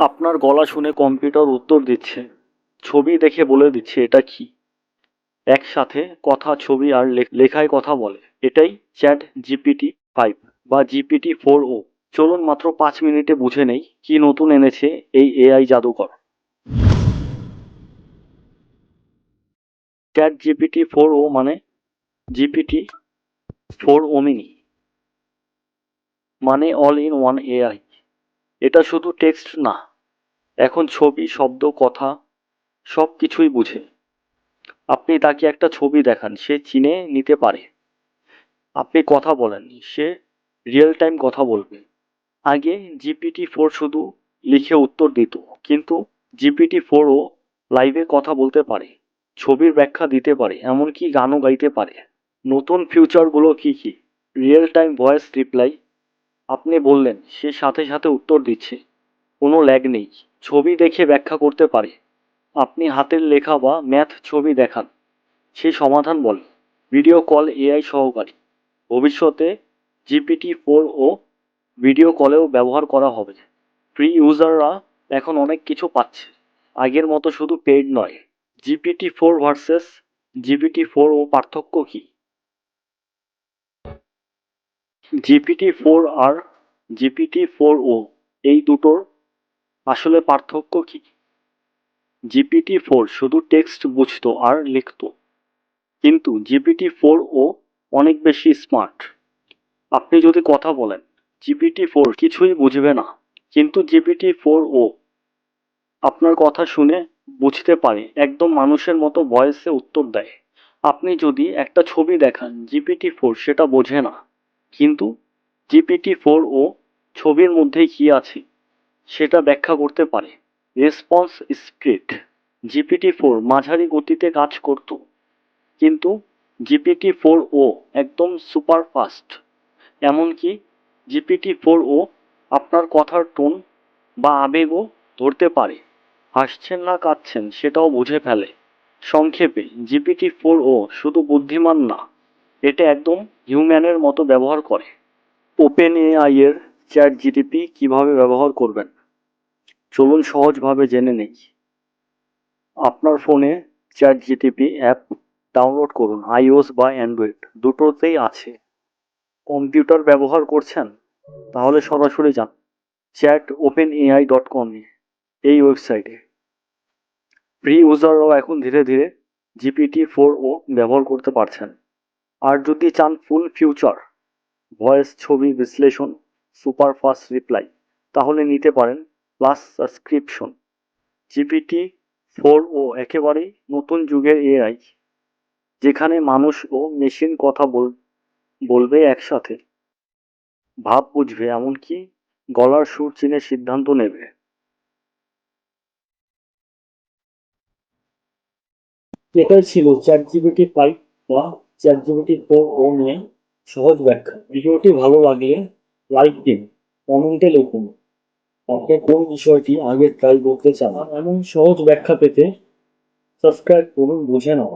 আপনার গলা শুনে কম্পিউটার উত্তর দিচ্ছে, ছবি দেখে বলে দিচ্ছে, এটা কি? একসাথে কথা, ছবি আর লেখায় কথা বলে। এটাই চ্যাট জিপিটি ফাইভ বা জিপিটি ফোর ও। চলুন মাত্র পাঁচ মিনিটে বুঝে নেই কি নতুন এনেছে এই এআই জাদুকর। চ্যাট জিপিটি ফোর ও মানে জিপিটি ফোর ওমিনি মানে অল ইন ওয়ান এআই। এটা শুধু টেক্সট না, এখন ছবি, শব্দ, কথা, সব কিছুই বুঝে। আপনি তাকে একটা ছবি দেখান, সে চিনে নিতে পারে। আপনি কথা বলেন, সে রিয়েল টাইম কথা বলবে। আগে জিপিটি ফোর শুধু লিখে উত্তর দিত, কিন্তু জিপিটি ফোরও লাইভে কথা বলতে পারে, ছবির ব্যাখ্যা দিতে পারে, এমনকি গানও গাইতে পারে। নতুন ফিউচারগুলো কি কি? রিয়েল টাইম ভয়েস রিপ্লাই আপনি বললেন, সে সাথে সাথে উত্তর দিচ্ছে। কোনো ল্যাগ নেই, ছবি দেখে ব্যাখ্যা করতে পারে। আপনি হাতের লেখা বা ম্যাথ ছবি দেখান। সে সমাধান বলে। ভিডিও কল এআই সহকারী। ভবিষ্যতে জিপিটি ফোর ও ভিডিও কলেও ব্যবহার করা হবে। ফ্রি ইউজাররা এখন অনেক কিছু পাচ্ছে। আগের মতো শুধু পেইড নয়, GPT four versus GPT four o পার্থক্য কি? জিপিটি ফোর আর জিপিটি ফোর ও এই দুটোর আসলে পার্থক্য কি? জিপিটি ফোর শুধু টেক্সট বুঝতো আর লিখতো। কিন্তু জিপিটি ফোর ও অনেক বেশি স্মার্ট আপনি যদি কথা বলেন জিপিটি ফোর কিছুই বুঝবে না। কিন্তু জিপিটি ফোর ও আপনার কথা শুনে বুঝতে পারে, একদম মানুষের মতো ভয়েসে উত্তর দেয়। আপনি যদি একটা ছবি দেখান জিপিটি ফোর সেটা বোঝে না। কিন্তু জিপিটি ফোর ও ছবির মধ্যে কি আছে সেটা ব্যাখ্যা করতে পারে। রেসপন্স স্পিড জিপিটি ফোর মাঝারি গতিতে কাজ করত, কিন্তু জিপিটি ফোর ও একদম সুপার ফাস্ট এমনকি জিপিটি ফোর ও আপনার কথার টোন বা আবেগও ধরতে পারে। হাসছেন না কাঁদছেন সেটাও বুঝে ফেলে। সংক্ষেপে জিপিটি ফোর ও শুধু বুদ্ধিমান না এটা একদম হিউম্যানের মতো ব্যবহার করে। ওপেন এআই এর চ্যাট জিটিপি কীভাবে ব্যবহার করবেন? চলুন সহজভাবে জেনে নেই। আপনার ফোনে চ্যাট জিটিপি অ্যাপ ডাউনলোড করুন আইওএস বা অ্যান্ড্রয়েড দুটোতেই আছে। কম্পিউটার ব্যবহার করছেন? তাহলে সরাসরি যান chat open AI dot com এই ওয়েবসাইটে প্রি ইউজাররাও এখন ধীরে ধীরে জিপিটি ফোর ও ব্যবহার করতে পারছেন। আর যদি চান ফুল ফিউচার, ভয়েস ছবি বিশ্লেষণ সুপার ফাস্ট রিপ্লাই, তাহলে নিতে পারেন plus subscription. GPT four o একেবারেই নতুন যুগের এআই, যেখানে মানুষ ও মেশিন কথা বল, বলবে একসাথে। ভাব বুঝবে, এমনকি গলার সুর চিনে সিদ্ধান্ত নেবে। এটাই ছিল চ্যাট জিপিটি ফাইভ বা চ্যাট ফোর ও নিয়ে সহজ ব্যাখ্যা। ভিডিওটি ভালো লাগলে লাইক দিন কমেন্টে লিখুন। আপনি কোন বিষয়টি আগে ট্রাই করতে চান? এমন সহজ ব্যাখ্যা পেতে সাবস্ক্রাইব করুন বুঝে নাও।